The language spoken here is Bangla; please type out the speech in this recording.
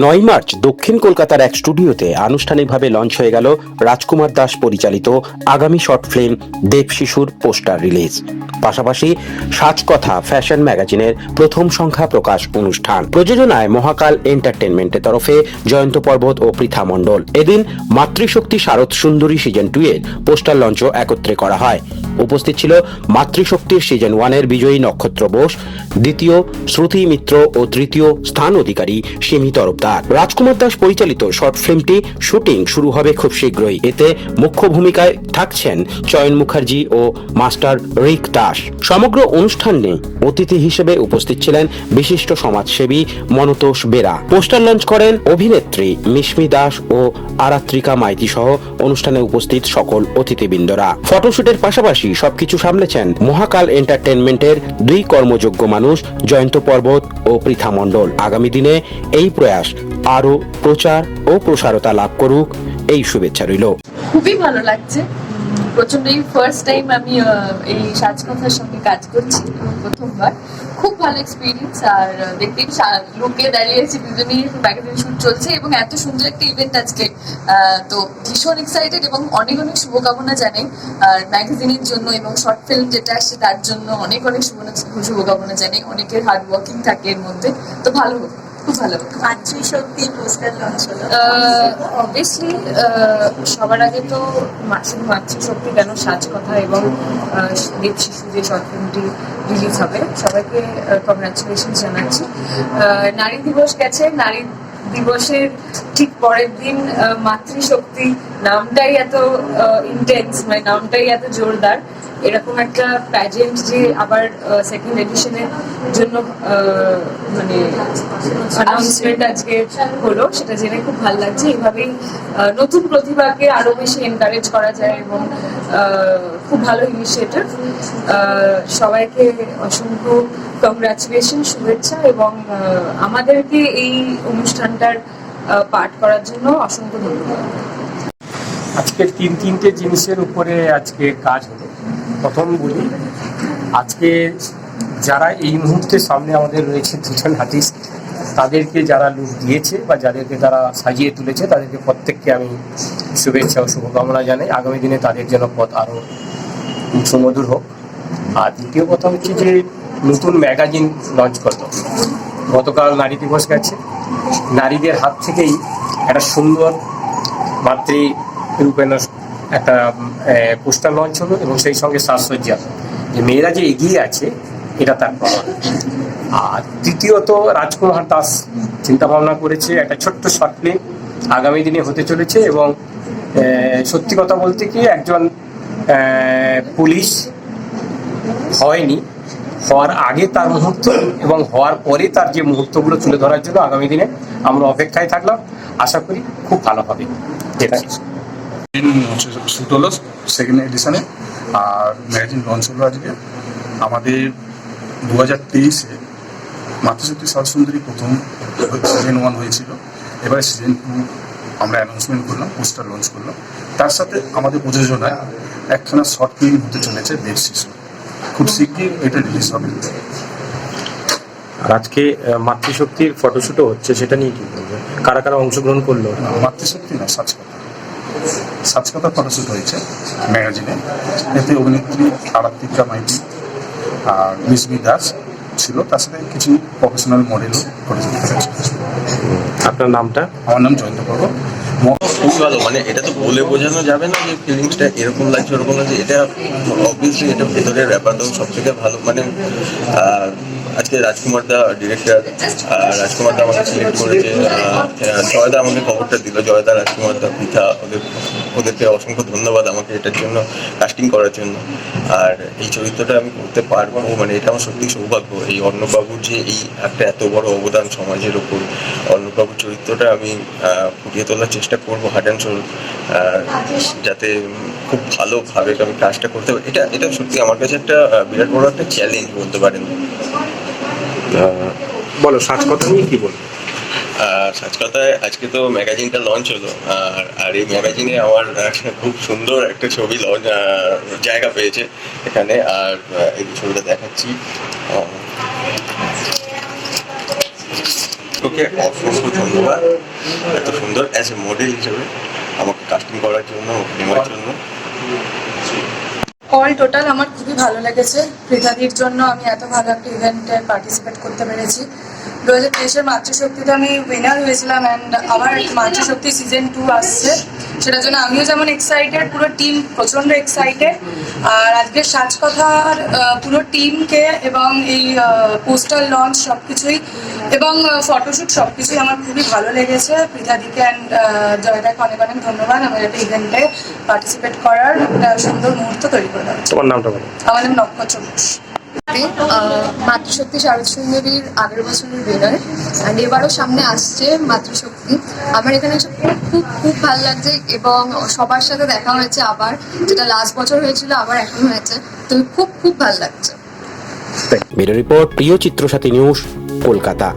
নয় মার্চ দক্ষিণ কলকাতার এক স্টুডিওতে আনুষ্ঠানিকভাবে লঞ্চ হয়ে গেল রাজকুমার দাস পরিচালিত আগামী শর্ট ফিল্ম দেব শিশুর পোস্টার রিলিজ। পাশাপাশি সাজকথা ফ্যাশন ম্যাগাজিনের প্রথম সংখ্যা প্রকাশ অনুষ্ঠান। প্রযোজনায় মহাকাল এন্টারটেনমেন্টের তরফে জয়ন্ত পর্বত ও পৃথা মণ্ডল। এদিন মাতৃশক্তি শারদ সুন্দরী সিজন টু এর পোস্টার লঞ্চও একত্রে করা হয়। উপস্থিত ছিল মাতৃশক্তির সিজন ওয়ানের বিজয়ী নক্ষত্র বোস, দ্বিতীয় শ্রুতি মিত্র ও তৃতীয় স্থান অধিকারী সিমি তরফদার রাজকুমার দাস পরিচালিত শর্ট ফিল্মটি শুটিং শুরু হবে খুব শীঘ্রই। এতে মুখ্য ভূমিকায় থাকছেন চয়ন মুখার্জি ও মাস্টার রিক দাস। সমগ্র অনুষ্ঠানে অতিথি হিসেবে উপস্থিত ছিলেন বিশিষ্ট সমাজসেবী মনতোষ বেরা। পোস্টার লঞ্চ করেন অভিনেত্রী মিশমি দাস ও আরাত্রিকা মাইতি সহ অনুষ্ঠানে উপস্থিত সকল অতিথিবৃন্দরা। ফটোশুটের পাশাপাশি সবকিছু সামলেছেন মহাকাল এন্টারটেনমেন্টের দুই কর্মযোগ্য মানুষ জয়ন্ত পর্বত ও পৃথা মণ্ডল। আগামী দিনে এই প্রয়াস আরও প্রচার ও প্রসারতা লাভ করুক, এই শুভেচ্ছা রইল। খুবই ভালো লাগছে। প্রচণ্ড এই ফার্স্ট টাইম আমি এই সাজকথার সঙ্গে কাজ করছি প্রথমবার। খুব ভালো এক্সপিরিয়েন্স আর দেখতেই লোকে দাঁড়িয়েছি দুজনেই ম্যাগাজিন শুট চলছে এবং এত সুন্দর একটা ইভেন্ট আজকে। তো ভীষণ এক্সাইটেড এবং অনেক অনেক শুভকামনা জানাই। আর ম্যাগাজিনের জন্য এবং শর্ট ফিল্ম যেটা আসছে তার জন্য অনেক অনেক শুভ- শুভকামনা জানাই। অনেকের হার্ড ওয়ার্কিং থাকে এর মধ্যে। তো ভালো হোক। খুব ভালো। মাতৃশক্তি পোস্টার লঞ্চ হলো। অবভিয়াসলি সবার আগে তো শুধু মাতৃশক্তি কেন সাজ কথা এবং দেব শিশু যে শর্ট ফিল্মটি রিলিজ হবে সবাইকে কংগ্রাচুলেশন জানাচ্ছি। নারী দিবস গেছে নারী দিবসের ঠিক পরের দিন মাতৃশক্তি নামটাই এত ইন্টেন্স মানে নামটাই এত জোরদার। এরকম একটা প্যাজেন্ট যে আবার সেকেন্ড এডিশনের জন্য মানে অ্যানাউন্সমেন্ট আজকে হলো সেটা জেনে খুব ভালো লাগছে। এইভাবেই নতুন প্রতিভাকে আরও বেশি এনকারেজ করা যায় এবং আহ, খুব ভালো ইনিশিয়েটিভ সবাইকে অসংখ্য কংগ্রাচুলেশন শুভেচ্ছা এবং আমাদেরকে এই অনুষ্ঠানটার পাঠ করার জন্য অসংখ্য ধন্যবাদ। আজকে তিন তিনটে জিনিসের উপরে আজকে কাজ হলো। প্রথম বলি, আজকে যারা এই মুহূর্তে সামনে আমাদের রয়েছে দুজন আর্টিস্ট, তাদেরকে যারা লুক দিয়েছে বা যাদেরকে তারা সাজিয়ে তুলেছে, তাদেরকে প্রত্যেককে আমি শুভেচ্ছা ও শুভকামনা জানাই। আগামী দিনে তাদের যেন পথ আরও সুমধুর হোক। আর দ্বিতীয় কথা হচ্ছে যে নতুন ম্যাগাজিন লঞ্চ করল গতকাল নারী দিবস গেছে। নারীদের হাত থেকেই একটা সুন্দর মাতৃ রূপেণ একটা পোস্টার লঞ্চ হলো এবং সেই সঙ্গে সাজসজ্জা। যে মেয়েরা যে এগিয়ে আছে, এটা তার প্রমাণ আর তৃতীয়ত রাজকুমার দাস চিন্তা ভাবনা করেছে, একটা ছোট্ট শর্ট ফিল্ম আগামী দিনে হতে চলেছে এবং সত্যি কথা বলতে কি একজন পুলিশ হয়নি। হওয়ার আগে তার মুহূর্ত এবং হওয়ার পরে তার যে মুহূর্তগুলো তুলে ধরার জন্য আগামী দিনে আমরা অপেক্ষায় থাকলাম। আশা করি খুব ভালো হবে। হলো সেকেন্ড এডিশনে আর ম্যাগাজিন লঞ্চ হলো আজকে। আমাদের দু হাজার তেইশে মাতৃশক্তি সুন্দরী প্রথম সিজন ওয়ান হয়েছিল। এবারে সিজন টু আমরা অ্যানাউন্সমেন্ট করলাম পোস্টার লঞ্চ করলাম। তার সাথে আমাদের প্রযোজনায় একখানা শর্ট ফিল্ম হতে চলেছে দেব শিশু খুব শীঘ্রই এটা রিলিজ হবে। আজকে মাতৃশক্তির ফটোশুটও হচ্ছে সেটা নিয়ে কি বলবে? কারা কারা অংশগ্রহণ করল? মাতৃশক্তি না সাজকথা সাজকথা ফটোশ্যুট হয়েছে ম্যাগাজিনে। এতে অভিনেত্রী আরাত্রিকা মাইতি আর মিসবি দাস ছিল তার সাথে কিছু প্রফেশনাল মডেলও ফটোশ্যুট করেছে। আপনার নামটা? আমার নাম জয়ন্ত পর্ব খুবই ভালো মানে এটা তো বলে বোঝানো যাবে না যে ফিলিংসটা এরকম লাগছে, ওরকম লাগছে। এটা অবভিয়াসলি এটা ভেতরের ব্যাপার তো সব থেকে ভালো। মানে আজকে রাজকুমার দা ডিরেক্টর রাজকুমার দা আমাকে সিলেক্ট করেছে। জয়দা আমাকে খবরটা দিল, জয়দা রাজকুমার দা পিঠা ওদের ওদেরকে অসংখ্য ধন্যবাদ আমাকে এটার জন্য কাস্টিং করার জন্য। আর এই চরিত্রটা আমি করতে পারব মানে এটা আমার সত্যি সৌভাগ্য। এই অন্নবাবুর যে এই একটা এত বড় অবদান সমাজের ওপর অর্ণবাবুর চরিত্রটা আমি ফুটিয়ে তোলার চেষ্টা করব হার্ড অ্যান্ড সোল যাতে খুব ভালোভাবে আমি কাজটা করতে পারি। এটা এটা সত্যি আমার কাছে একটা বিরাট বড় একটা চ্যালেঞ্জ বলতে পারেন। বলো বলো সাজকথা নিয়ে কি বলবে? আর সাজকথায় আজকে তো ম্যাগাজিনটা লঞ্চ হলো। আর আর এই ম্যাগাজিনে আমার খুব সুন্দর একটা ছবি লঞ্চ জায়গা পেয়েছে এখানে। আর এই ছবিটা দেখাচ্ছি। অনুষ্ককে অসংখ্য ধন্যবাদ। এত সুন্দর অ্যাজ এ মডেল হিসেবে আমাকে কাস্টিং করার জন্য নেওয়ার জন্য। অল টোটাল আমার খুবই ভালো লেগেছে। পৃথাদির জন্য আমি এত ভালো একটা ইভেন্টে পার্টিসিপেট করতে পেরেছি। দু হাজার তেইশের মাতৃশক্তিতে আমি উইনার হয়েছিলাম অ্যান্ড আমার মাতৃশক্তি সিজন টু আসছে। সেটার জন্য আমিও যেমন এক্সাইটেড পুরো টিম প্রচণ্ড এক্সাইটেড আর আজকের সাজকথার আহ, পুরো টিমকে এবং এই পোস্টার লঞ্চ সব কিছুই এবং ফটোশ্যুট সব কিছুই আমার খুবই ভালো লেগেছে। পৃথাদিকে অ্যান্ড জয়দাকে অনেক অনেক ধন্যবাদ আমার একটা ইভেন্টে পার্টিসিপেট করার সুন্দর মুহূর্ত তৈরি করে। তোমার নামটা আমার নাম নক্ষত্র ঘোষ মাতৃশক্তি শারদসুন্দরীর আগের বছরের উইনার অ্যান্ড এবারও সামনে আসছে মাতৃশক্তি। আমার এখানে এসে খুব খুব খুব ভালো লাগছে এবং সবার সাথে দেখা হয়েছে আবার। যেটা লাস্ট বছর হয়েছিল, আবার এখন হয়েছে। তো খুব খুব ভালো লাগছে। ব্যুরো রিপোর্ট প্রিয় চিত্রসাথী নিউজ কলকাতা।